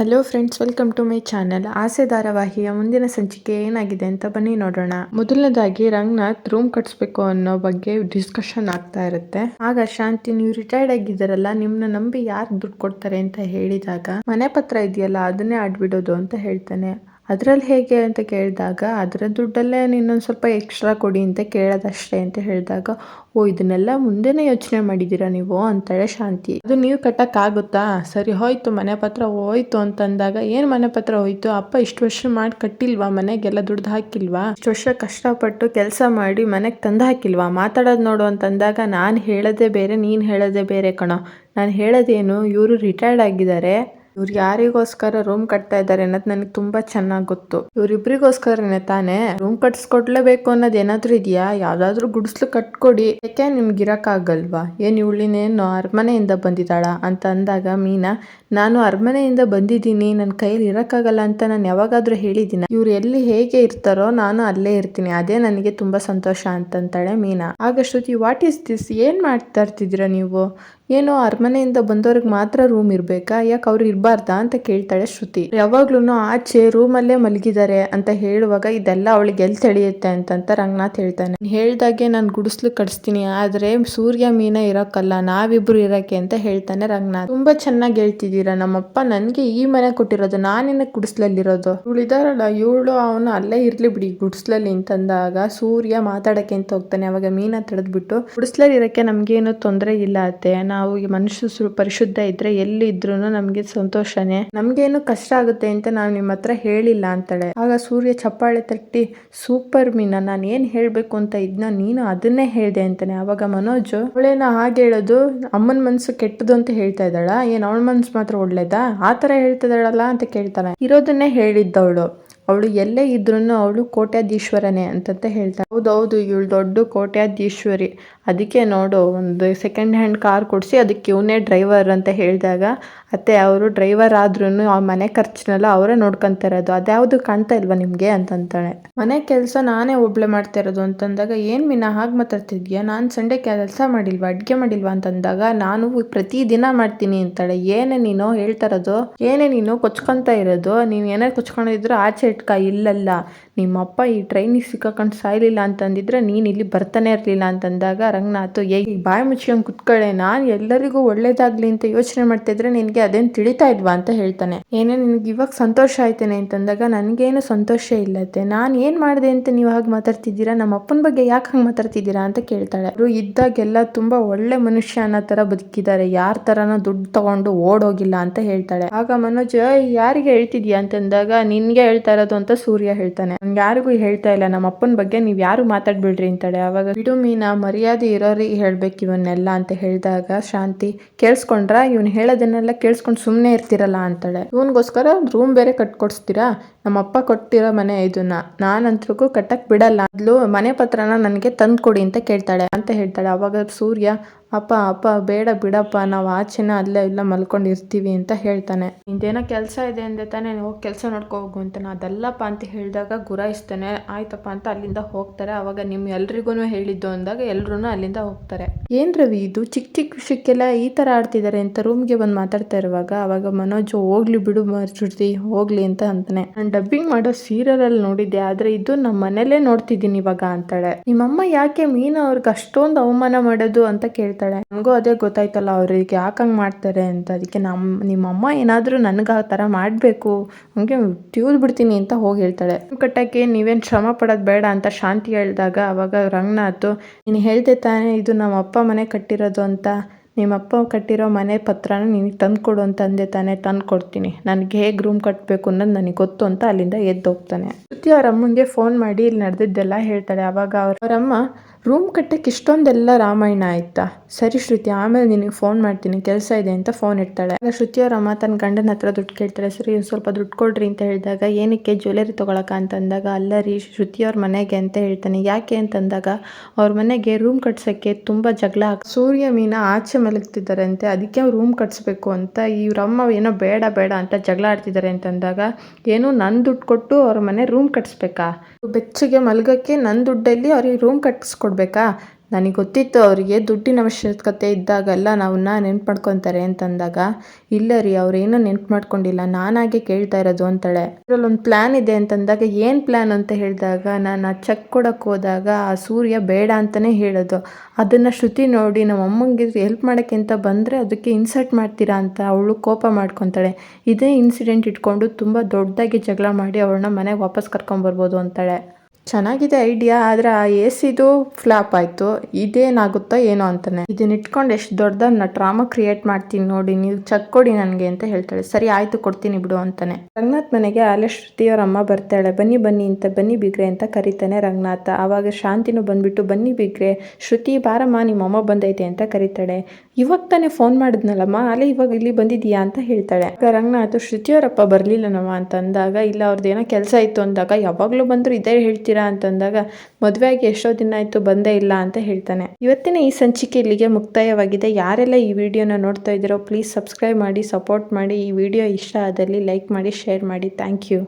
Hello friends welcome to my channel ಆಸೆ ಧಾರಾವಾಹಿಯ ಮುಂದಿನ ಸಂಚಿಕೆ ಏನಾಗಿದೆ ಅಂತ ಬನ್ನಿ ನೋಡೋಣ. ಮೊದಲನೇದಾಗಿ ರಂಗನಾಥ್ ರೂಮ್ ಕಟ್ಸ್ಬೇಕು ಅನ್ನೋ ಬಗ್ಗೆ ಡಿಸ್ಕಷನ್ ಆಗ್ತಾ ಇರುತ್ತೆ. ಆಗ ಶಾಂತಿ, ನೀವು ರಿಟೈರ್ಡ್ ಆಗಿದ್ದೀರಲ್ಲ, ನಿಮ್ನ ನಂಬಿ ಯಾರು ದುಡ್ಡು ಕೊಡ್ತಾರೆ ಅಂತ ಹೇಳಿದಾಗ, ಮನೆ ಪತ್ರ ಇದೆಯಲ್ಲ, ಅದನ್ನೇ ಆಡ್ಬಿಡೋದು ಅಂತ ಹೇಳ್ತಾನೆ. ಅದ್ರಲ್ಲಿ ಹೇಗೆ ಅಂತ ಕೇಳಿದಾಗ ಅದರ ದುಡ್ಡಲ್ಲೇ ಇನ್ನೊಂದು ಸ್ವಲ್ಪ ಎಕ್ಸ್ಟ್ರಾ ಕೊಡಿ ಅಂತ ಕೇಳೋದಷ್ಟೇ ಅಂತ ಹೇಳಿದಾಗ, ಓ, ಇದನ್ನೆಲ್ಲ ಮುಂದೆನೇ ಯೋಚನೆ ಮಾಡಿದ್ದೀರಾ ನೀವು? ಅಂತಾಳೆ ಶಾಂತಿ. ಅದು ನೀವು ಕಟ್ಟೋಕ್ಕಾಗುತ್ತಾ? ಸರಿ, ಹೋಯ್ತು, ಮನೆ ಪತ್ರ ಹೋಯ್ತು ಅಂತಂದಾಗ ಏನು ಮನೆ ಪತ್ರ ಹೋಯ್ತು? ಅಪ್ಪ ಇಷ್ಟು ವರ್ಷ ಮಾಡಿ ಕಟ್ಟಿಲ್ವಾ? ಮನೆಗೆಲ್ಲ ದುಡ್ಡು ಹಾಕಿಲ್ವಾ? ಇಷ್ಟು ವರ್ಷ ಕಷ್ಟಪಟ್ಟು ಕೆಲಸ ಮಾಡಿ ಮನೆಗೆ ತಂದು ಹಾಕಿಲ್ವಾ? ಮಾತಾಡೋದು ನೋಡು ಅಂತಂದಾಗ, ನಾನು ಹೇಳೋದೇ ಬೇರೆ, ನೀನು ಹೇಳೋದೇ ಬೇರೆ ಕಣೋ. ನಾನು ಹೇಳೋದೇನು, ಇವರು ರಿಟೈರ್ಡ್ ಆಗಿದ್ದಾರೆ. ಇವ್ರು ಯಾರಿಗೋಸ್ಕರ ರೂಮ್ ಕಟ್ತಾ ಇದ್ದಾರೆ ಅನ್ನೋದು ನನಗೆ ತುಂಬಾ ಚೆನ್ನಾಗಿ ಗೊತ್ತು. ಇವ್ರಿಬ್ರಿಗೋಸ್ಕರನೇ ತಾನೇ ರೂಮ್ ಕಟ್ಸ್ಕೊಡ್ಲೇಬೇಕು ಅನ್ನೋದು ಏನಾದ್ರೂ ಇದೆಯಾ? ಯಾವ್ದಾದ್ರು ಗುಡಿಸ್ಲು ಕಟ್ಕೊಡಿ. ಯಾಕೆ ನಿಮ್ಗೆ ಇರಕ್ಕಾಗಲ್ವಾ? ಏನ್ ಇವಳಿನೇನು ಅರಮನೆಯಿಂದ ಬಂದಿದ್ದಾಳ? ಅಂತ ಅಂದಾಗ ಮೀನಾ, ನಾನು ಅರಮನೆಯಿಂದ ಬಂದಿದ್ದೀನಿ ನನ್ನ ಕೈಯಲ್ಲಿ ಇರಕ್ಕಾಗಲ್ಲ ಅಂತ ನಾನು ಯಾವಾಗಾದ್ರೂ ಹೇಳಿದ್ದೀನಿ ಇವ್ರು ಎಲ್ಲಿ ಹೇಗೆ ಇರ್ತಾರೋ ನಾನು ಅಲ್ಲೇ ಇರ್ತೀನಿ. ಅದೇ ನನಗೆ ತುಂಬಾ ಸಂತೋಷ ಅಂತಂತಾಳೆ ಮೀನಾ. ಆಗ ಶ್ರುತಿ ವಾಟ್ ಇಸ್ ದಿಸ್ ಏನ್ ಮಾಡ್ತಾ ಇರ್ತಿದ್ದೀರಾ ನೀವು? ಏನೋ ಅರಮನೆಯಿಂದ ಬಂದವ್ರಿಗೆ ಮಾತ್ರ ರೂಮ್ ಇರ್ಬೇಕಾ? ಯಾಕೆ ಅವ್ರು ಇರಬಾರ್ದಾ ಅಂತ ಕೇಳ್ತಾಳೆ ಶ್ರುತಿ. ಯಾವಾಗ್ಲೂ ಆಚೆ ರೂಮಲ್ಲೇ ಮಲಗಿದ್ದಾರೆ ಅಂತ ಹೇಳುವಾಗ ಇದೆಲ್ಲ ಅವಳಿಗೆ ಎಲ್ಲಿ ತಿಳಿಯುತ್ತೆ ಅಂತಂತ ರಂಗನಾಥ್ ಹೇಳ್ತಾನೆ. ಹೇಳ್ದಾಗೆ ನಾನು ಗುಡಿಸ್ಲು ಕಡಿಸ್ತೀನಿ ಆದ್ರೆ ಸೂರ್ಯ ಮೀನ ಇರೋಕ್ಕಲ್ಲ, ನಾವಿಬ್ರು ಇರಕ್ಕೆ ಅಂತ ಹೇಳ್ತಾನೆ ರಂಗನಾಥ್. ತುಂಬಾ ಚೆನ್ನಾಗಿ ಹೇಳ್ತಿದ್ದೀರಾ ನಮ್ಮಪ್ಪ, ನನ್ಗೆ ಈ ಮನೆ ಕೊಟ್ಟಿರೋದು, ನಾನಿನ್ನ ಗುಡಿಸ್ಲಲ್ಲಿರೋದು. ಉಳಿದಾರಲ್ಲ ಇವಳು ಅವನು ಅಲ್ಲೇ ಇರ್ಲಿ ಬಿಡಿ, ಗುಡಿಸ್ಲಲ್ಲಿ ಅಂತಂದಾಗ ಸೂರ್ಯ ಮಾತಾಡಕ್ಕೆ ಅಂತ ಹೋಗ್ತಾನೆ, ಅವಾಗ ಮೀನ ತಡೆದ್ಬಿಟ್ಟು. ಗುಡಿಸ್ಲಲ್ಲಿ ಇರಕ್ಕೆ ನಮ್ಗೇನು ತೊಂದರೆ ಇಲ್ಲ ಅತ್ತೆ ನಾವು ಈ ಮನುಷ್ಯ ಪರಿಶುದ್ಧ ಇದ್ರೆ ಎಲ್ಲಿ ಇದ್ರು ನಮ್ಗೆ ಸಂತೋಷನೇ. ನಮ್ಗೇನು ಕಷ್ಟ ಆಗುತ್ತೆ ಅಂತ ನಾವು ನಿಮ್ಮ ಹತ್ರ ಹೇಳಿಲ್ಲ ಅಂತಾಳೆ. ಆಗ ಸೂರ್ಯ ಚಪ್ಪಾಳೆ ತಟ್ಟಿ, ಸೂಪರ್ ಮೀನಾ, ನಾನು ಏನ್ ಹೇಳ್ಬೇಕು ಅಂತ ಇದ್ನ ನೀನು ಅದನ್ನೇ ಹೇಳ್ದೆ ಅಂತಾನೆ. ಅವಾಗ ಮನೋಜ್, ಅವಳೇನ ಹಾಗೆ ಹೇಳೋದು, ಅಮ್ಮನ ಮನ್ಸು ಕೆಟ್ಟದು ಅಂತ ಹೇಳ್ತಾ ಇದ್ದಾಳ? ಏನ್ ಅವಳ ಮನ್ಸು ಮಾತ್ರ ಒಳ್ಳೇದಾ? ಆ ತರ ಹೇಳ್ತಿದ್ದಾಳಲ್ಲ ಅಂತ ಕೇಳ್ತಾನೆ. ಇರೋದನ್ನೇ ಹೇಳಿದ್ದವಳು. ಅವಳು ಎಲ್ಲೇ ಇದ್ರೂ ಅವಳು ಕೋಟ್ಯಾಧೀಶ್ವರನೇ ಅಂತಂತ ಹೇಳ್ತಾಳೆ. ಹೌದೌದು, ಇವಳು ದೊಡ್ಡ ಕೋಟ್ಯಾಧೀಶ್ವರಿ. ಅದಕ್ಕೆ ನೋಡು, ಒಂದು ಸೆಕೆಂಡ್ ಹ್ಯಾಂಡ್ ಕಾರ್ ಕೊಡಿಸಿ, ಅದಕ್ಕೆ ಇವನೇ ಡ್ರೈವರ್ ಅಂತ ಹೇಳಿದಾಗ, ಅತ್ತೆ, ಅವರು ಡ್ರೈವರ್ ಆದ್ರೂ ಆ ಮನೆ ಖರ್ಚನ್ನೆಲ್ಲ ಅವರೇ ನೋಡ್ಕೊಂತ ಇರೋದು. ಅದ್ಯಾವುದು ಕಾಣ್ತಾ ಇಲ್ವಾ ನಿಮಗೆ ಅಂತಂತಾಳೆ. ಮನೆ ಕೆಲಸ ನಾನೇ ಒಬ್ಳೆ ಮಾಡ್ತಾ ಇರೋದು ಅಂತಂದಾಗ, ಏನು ಮೀನಾ, ಹಾಗೆ ಮಾತಾಡ್ತಿದ್ಯಾ? ನಾನು ಸಂಡೆ ಕೆಲಸ ಮಾಡಿಲ್ವಾ, ಅಡುಗೆ ಮಾಡಿಲ್ವಾ ಅಂತಂದಾಗ, ನಾನು ಪ್ರತಿದಿನ ಮಾಡ್ತೀನಿ ಅಂತಾಳೆ. ಏನೇ ನೀನು ಹೇಳ್ತಾ ಇರೋದು, ಏನೇ ನೀನು ಕೊಚ್ಕೊಂತ ಇರೋದು ನೀವು ಏನೇ ಕೊಚ್ಕೊಂಡಿದ್ರು ಆಚೆ ಇಟ್ಕ ಇಲ್ಲಲ್ಲ ನಿಮ್ಮಪ್ಪ ಈ ಟ್ರೈನಿಗೆ ಸಿಕ್ಕಾಕೊಂಡು ಸಾಯ್ಲಿಲ್ಲ ಅಂತಂದಿದ್ರೆ ನೀನು ಇಲ್ಲಿ ಬರ್ತಾನೆ ಇರಲಿಲ್ಲ ಅಂತಂದಾಗ ರಂಗನಾಥ್ ಏ ಬಾಯಿ ಮುಚ್ಕೊಂಡು ಕುತ್ಕೊಳ್ಳೆ ನಾನು ಎಲ್ಲರಿಗೂ ಒಳ್ಳೇದಾಗ್ಲಿ ಅಂತ ಯೋಚನೆ ಮಾಡ್ತಾ ಇದ್ರೆ ನಿನಗೆ ಅದೇನು ತಿಳಿತಾ ಇಲ್ವಾ? ಅಂತ ಹೇಳ್ತಾನೆ. ಏನೇ ನಿನಗೆ ಇವಾಗ ಸಂತೋಷ ಆಯ್ತೇನೆ ಅಂತಂದಾಗ ನನಗೇನು ಸಂತೋಷ ಇಲ್ಲತ್ತೆ ನಾನು ಏನು ಮಾಡಿದೆ ಅಂತ ನೀವು ಹಾಗೆ ಮಾತಾಡ್ತಿದ್ದೀರಾ? ನಮ್ಮ ಅಪ್ಪನ ಬಗ್ಗೆ ಯಾಕೆ ಹಂಗೆ ಮಾತಾಡ್ತಿದ್ದೀರಾ? ಅಂತ ಕೇಳ್ತಾಳೆ. ಅವರು ಇದ್ದಾಗೆಲ್ಲ ತುಂಬಾ ಒಳ್ಳೆ ಮನುಷ್ಯ ಅನ್ನೋ ಥರ ಬದುಕಿದ್ದಾರೆ. ಯಾರ ತರನ ದುಡ್ಡು ತಗೊಂಡು ಓಡೋಗಿಲ್ಲ ಅಂತ ಹೇಳ್ತಾಳೆ. ಆಗ ಮನೋಜ್ "ಏಯ್, ಯಾರಿಗೆ ಹೇಳ್ತಿದ್ಯಾ? ಅಂತಂದಾಗ ನಿನಗೆ ಹೇಳ್ತಾ ಅಂತ ಸೂರ್ಯ ಹೇಳ್ತಾನೆ. ನಂಗೆ ಯಾರಿಗೂ ಹೇಳ್ತಾ ಇಲ್ಲ, ನಮ್ಮ ಅಪ್ಪನ ಬಗ್ಗೆ ನೀವು ಯಾರು ಮಾತಾಡ್ಬಿಡ್ರಿ ಅಂತಾಳೆ. ಅವಾಗ ಬಿಡು ಮೀನಾ, ಮರ್ಯಾದೆ ಇರೋರಿಗೆ ಹೇಳ್ಬೇಕು ಇವನ್ನೆಲ್ಲ ಅಂತ ಹೇಳಿದಾಗ ಶಾಂತಿ ಕೇಳಿಸ್ಕೊಂಡ್ರ, ಇವ್ನು ಹೇಳೋದನ್ನೆಲ್ಲ ಕೇಳಿಸ್ಕೊಂಡು ಸುಮ್ಮನೆ ಇರ್ತಿರಲ್ಲ ಅಂತಾಳೆ. ಇವನ್ಗೋಸ್ಕರ ರೂಮ್ ಬೇರೆ ಕಟ್ಕೊಡ್ಸ್ತೀರಾ? ನಮ್ಮ ಅಪ್ಪ ಕೊಟ್ಟಿರೋ ಮನೆ ಇದನ್ನ ನಾನಂತ್ರಿಗೂ ಕಟ್ಟಕ್ ಬಿಡಲ್ಲ. ಅದ್ಲು ಮನೆ ಪತ್ರನ ನನಗೆ ತಂದ್ಕೊಡಿ ಅಂತ ಕೇಳ್ತಾಳೆ. ಅಂತ ಹೇಳ್ತಾಳೆ. ಅವಾಗ ಸೂರ್ಯ ಅಪ್ಪ ಅಪ್ಪ, ಬೇಡ ಬಿಡಪ್ಪ, ನಾವು ಆಚೆನ ಅಲ್ಲೇ ಇಲ್ಲ ಮಲ್ಕೊಂಡಿರ್ತೀವಿ ಅಂತ ಹೇಳ್ತಾನೆ. ನಿಂದೇನೋ ಕೆಲಸ ಇದೆ ಅಂದೆ ತಾನೇ, ಹೋಗಿ ಕೆಲಸ ನೋಡ್ಕೊ ಹೋಗು ಅಂತಾನೆ. ಅದಲ್ಲಪ್ಪ ಅಂತ ಹೇಳಿದಾಗ ಗುರಾಯಿಸ್ತಾನೆ. ಆಯ್ತಪ್ಪ ಅಂತ ಅಲ್ಲಿಂದ ಹೋಗ್ತಾರೆ. ಅವಾಗ ನಿಮ್ ಎಲ್ರಿಗೂ ಹೇಳಿದ್ದು ಅಂದಾಗ ಎಲ್ಲರೂ ಅಲ್ಲಿಂದ ಹೋಗ್ತಾರೆ. ಏನ್ ರವಿ ಇದು? ಚಿಕ್ಕ ಚಿಕ್ಕ ವಿಷಯಕ್ಕೆಲ್ಲ ಈ ತರ ಆಡ್ತಿದ್ದಾರೆ ಅಂತ ರೂಮ್ಗೆ ಬಂದು ಮಾತಾಡ್ತಾ ಇರುವಾಗ ಅವಾಗ ಮನೋಜ್, ಹೋಗ್ಲಿ ಬಿಡು ಶ್ರುತಿ ಹೋಗ್ಲಿ ಅಂತ ಅಂತಾನೆ. ನಾನು ಡಬ್ಬಿಂಗ್ ಮಾಡೋ ಸೀರಿಯಲ್ ಅಲ್ಲಿ ನೋಡಿದ್ದೆ, ಆದ್ರೆ ಇದು ನಮ್ಮ ಮನೇಲೇ ನೋಡ್ತಿದ್ದೀನಿ ಇವಾಗ ಅಂತಾಳೆ. ನಿಮ್ಮಮ್ಮ ಯಾಕೆ ಮೀನು ಅವ್ರಿಗೆ ಅಷ್ಟೊಂದು ಅವಮಾನ ಮಾಡೋದು ಅಂತ ಕೇಳ್ತಾಳೆ ನನಗೂ ಅದೇ ಗೊತ್ತಾಯ್ತಲ್ಲ ಅವ್ರಿಗೆ ಯಾಕೆ ಹಂಗೆ ಮಾಡ್ತಾರೆ ಅಂತ. ಅದಕ್ಕೆ ನಮ್ಮ ನಿಮ್ಮಮ್ಮ ಏನಾದರೂ ನನಗೆ ಆ ಥರ ಮಾಡಬೇಕು. ಹಂಗೆ ಟ್ಯೂಲ್ ಬಿಡ್ತೀನಿ ಅಂತ ಹೋಗಿ ಹೇಳ್ತಾಳೆ. ಕಟ್ಟಕ್ಕೆ ನೀವೇನು ಶ್ರಮ ಪಡೋದು ಬೇಡ ಅಂತ ಶಾಂತಿ ಹೇಳಿದಾಗ ಅವಾಗ ರಂಗನಾಥ್ ನೀನು ಹೇಳ್ದೆ ತಾನೇ ಇದು ನಮ್ಮ ಅಪ್ಪ ಮನೆ ಕಟ್ಟಿರೋದು ಅಂತ. ನಿಮ್ಮಪ್ಪ ಕಟ್ಟಿರೋ ಮನೆ ಪತ್ರನ ನಿನಗೆ ತಂದು ಕೊಡು ಅಂತ ಅಂದೆ ತಾನೇ. ತಂದು ಕೊಡ್ತೀನಿ. ನನಗೆ ಹೇಗೆ ರೂಮ್ ಕಟ್ಟಬೇಕು ಅನ್ನೋದು ನನಗೆ ಗೊತ್ತು ಅಂತ ಅಲ್ಲಿಂದ ಎದ್ದು ಹೋಗ್ತಾನೆ ಅವ್ರ ಅಮ್ಮಂಗೆ ಫೋನ್ ಮಾಡಿ ಇಲ್ಲಿ ನಡೆದಿದ್ದೆಲ್ಲ ಹೇಳ್ತಾಳೆ. ಅವಾಗ ಅವ್ರ ಅವರಮ್ಮ ರೂಮ್ ಕಟ್ಟಕ್ಕೆ ಇಷ್ಟೊಂದೆಲ್ಲ ರಾಮಾಯಣ ಆಯ್ತಾ? ಸರಿ ಶ್ರುತಿ, ಆಮೇಲೆ ನಿನಗೆ ಫೋನ್ ಮಾಡ್ತೀನಿ, ಕೆಲಸ ಇದೆ ಅಂತ ಫೋನ್ ಇಡ್ತಾಳೆ. ಆಗ ಶ್ರುತಿ ಅವ್ರ ಅಮ್ಮ ತನ್ನ ಗಂಡನ ಹತ್ರ ದುಡ್ಡು ಕೇಳ್ತಾಳೆ ಸರಿ ಸ್ವಲ್ಪ ದುಡ್ಡು ಕೊಡ್ರಿ ಅಂತ ಹೇಳಿದಾಗ, ಏನಕ್ಕೆ ಜ್ಯುವೆಲರಿ ತೊಗೊಳಕ ಅಂತಂದಾಗ ಅಲ್ಲ ರೀ, ಶ್ರುತಿ ಅವ್ರ ಮನೆಗೆ ಅಂತ ಹೇಳ್ತಾನೆ. ಯಾಕೆ ಅಂತಂದಾಗ ಅವ್ರ ಮನೆಗೆ ರೂಮ್ ಕಟ್ಸೋಕ್ಕೆ ತುಂಬ ಜಗಳ ಸೂರ್ಯ ಮೀನ ಆಚೆ ಮಲಗ್ತಿದ್ದಾರೆ ಅಂತೆ ಅದಕ್ಕೆ ರೂಮ್ ಕಟ್ಸ್ಬೇಕು ಅಂತ ಇವ್ರಮ್ಮ ಏನೋ ಬೇಡ ಬೇಡ ಅಂತ ಜಗಳ ಆಡ್ತಿದ್ದಾರೆ ಅಂತಂದಾಗ ಏನು ನನ್ನ ದುಡ್ಡು ಕೊಟ್ಟು ಅವ್ರ ಮನೆ ರೂಮ್ ಕಟ್ಸ್ಬೇಕಾ? ಬೆಚ್ಚಗೆ ಮಲಗಕ್ಕೆ ನನ್ನ ದುಡ್ಡಲ್ಲಿ ಅವ್ರಿಗೆ ರೂಮ್ ಕಟ್ಸ್ಕೊಡ್ಬೇಕಾ ನನಗೆ ಗೊತ್ತಿತ್ತು ಅವರಿಗೆ ದುಡ್ಡಿನ ಅವಶ್ಯಕತೆ ಇದ್ದಾಗೆಲ್ಲ ನಾವನ್ನ ನೆನ್ಪು ಮಾಡ್ಕೊತಾರೆ ಅಂತಂದಾಗ, ಇಲ್ಲ ರೀ ಅವ್ರೇನು ನೆನ್ಪು ಮಾಡ್ಕೊಂಡಿಲ್ಲ ನಾನಾಗೆ ಕೇಳ್ತಾ ಇರೋದು ಅಂತಾಳೆ. ಇದ್ರಲ್ಲಿ ಒಂದು ಪ್ಲ್ಯಾನ್ ಇದೆ ಅಂತಂದಾಗ ಏನು ಪ್ಲ್ಯಾನ್ ಅಂತ ಹೇಳಿದಾಗ, ನಾನು ಆ ಚೆಕ್ ಕೊಡೋಕ್ಕೆ ಹೋದಾಗ ಆ ಸೂರ್ಯ ಬೇಡ ಅಂತಲೇ ಹೇಳೋದು. ಅದನ್ನು ಶ್ರುತಿ ನೋಡಿ ನಮ್ಮ ಅಮ್ಮಂಗೆ ಹೆಲ್ಪ್ ಮಾಡೋಕ್ಕೆ ಅಂತ ಬಂದರೆ ಅದಕ್ಕೆ ಇನ್ಸಲ್ಟ್ ಮಾಡ್ತೀರಾ ಅಂತ ಅವಳು ಕೋಪ ಮಾಡ್ಕೊತಾಳೆ. ಇದೇ ಇನ್ಸಿಡೆಂಟ್ ಇಟ್ಕೊಂಡು ತುಂಬ ದೊಡ್ಡದಾಗಿ ಜಗಳ ಮಾಡಿ ಅವಳನ್ನ ಮನೆಗೆ ವಾಪಸ್ ಕರ್ಕೊಂಬರ್ಬೋದು ಅಂತಾಳೆ. ಚೆನ್ನಾಗಿದೆ ಐಡಿಯಾ, ಆದರೆ ಆ ಎ ಸಿದು ಫ್ಲಾಪ್ ಆಯಿತು. ಇದೇನಾಗುತ್ತೋ ಏನೋ ಅಂತಾನೆ. ಇದನ್ನ ಇಟ್ಕೊಂಡು ಎಷ್ಟು ದೊಡ್ಡದನ್ನ ಡ್ರಾಮಾ ಕ್ರಿಯೇಟ್ ಮಾಡ್ತೀನಿ ನೋಡಿ, ನೀವು ಚೆಕ್ ಕೊಡಿ ನನಗೆ ಅಂತ ಹೇಳ್ತಾಳೆ. ಸರಿ, ಆಯಿತು, ಕೊಡ್ತೀನಿ ಬಿಡು ಅಂತಾನೆ. ರಂಗನಾಥ್ ಮನೆಗೆ ಆಲೆ ಶ್ರುತಿಯವ್ರ ಅಮ್ಮ ಬರ್ತಾಳೆ. ಬನ್ನಿ ಬನ್ನಿ ಅಂತ, ಬನ್ನಿ ಬಿಗ್ರೆ ಅಂತ ಕರೀತಾನೆ ರಂಗನಾಥ. ಆವಾಗ ಶಾಂತಿನೂ ಬಂದ್ಬಿಟ್ಟು, ಬನ್ನಿ ಬಿಗ್ರೆ, ಶ್ರುತಿ ಬಾರಮ್ಮ ನಿಮ್ಮ ಅಮ್ಮ ಬಂದೈತೆ ಅಂತ ಕರೀತಾಳೆ. ಇವಾಗ ತಾನೇ ಫೋನ್ ಮಾಡಿದ್ನಲ್ಲಮ್ಮ? ಅಲ್ಲೇ ಇವಾಗ ಇಲ್ಲಿ ಬಂದಿದೀಯಾ ಅಂತ ಹೇಳ್ತಾಳೆ. ರಂಗನಾಥ್ ಶ್ರುತಿಯವರಪ್ಪ ಬರ್ಲಿಲ್ಲನಮ್ಮ ಅಂತ ಅಂದಾಗ ಇಲ್ಲ ಅವ್ರದ್ದು ಏನೋ ಕೆಲಸ ಇತ್ತು ಅಂದಾಗ, ಯಾವಾಗಲೂ ಬಂದರೂ ಇದೇ ಹೇಳ್ತೀರಾ? ಅಂತಂದಾಗ, ಮದುವೆ ಆಗಿ ಎಷ್ಟೋ ದಿನ ಆಯಿತು, ಬಂದೇ ಇಲ್ಲ ಅಂತ ಹೇಳ್ತಾನೆ. ಇವತ್ತಿನ ಈ ಸಂಚಿಕೆ ಇಲ್ಲಿಗೆ ಮುಕ್ತಾಯವಾಗಿದೆ. ಯಾರೆಲ್ಲ ಈ ವಿಡಿಯೋನ ನೋಡ್ತಾ ಇದ್ದೀರೋ ಪ್ಲೀಸ್ ಸಬ್ಸ್ಕ್ರೈಬ್ ಮಾಡಿ ಸಪೋರ್ಟ್ ಮಾಡಿ. ಈ ವಿಡಿಯೋ ಇಷ್ಟ ಆದಲ್ಲಿ ಲೈಕ್ ಮಾಡಿ ಶೇರ್ ಮಾಡಿ. Thank you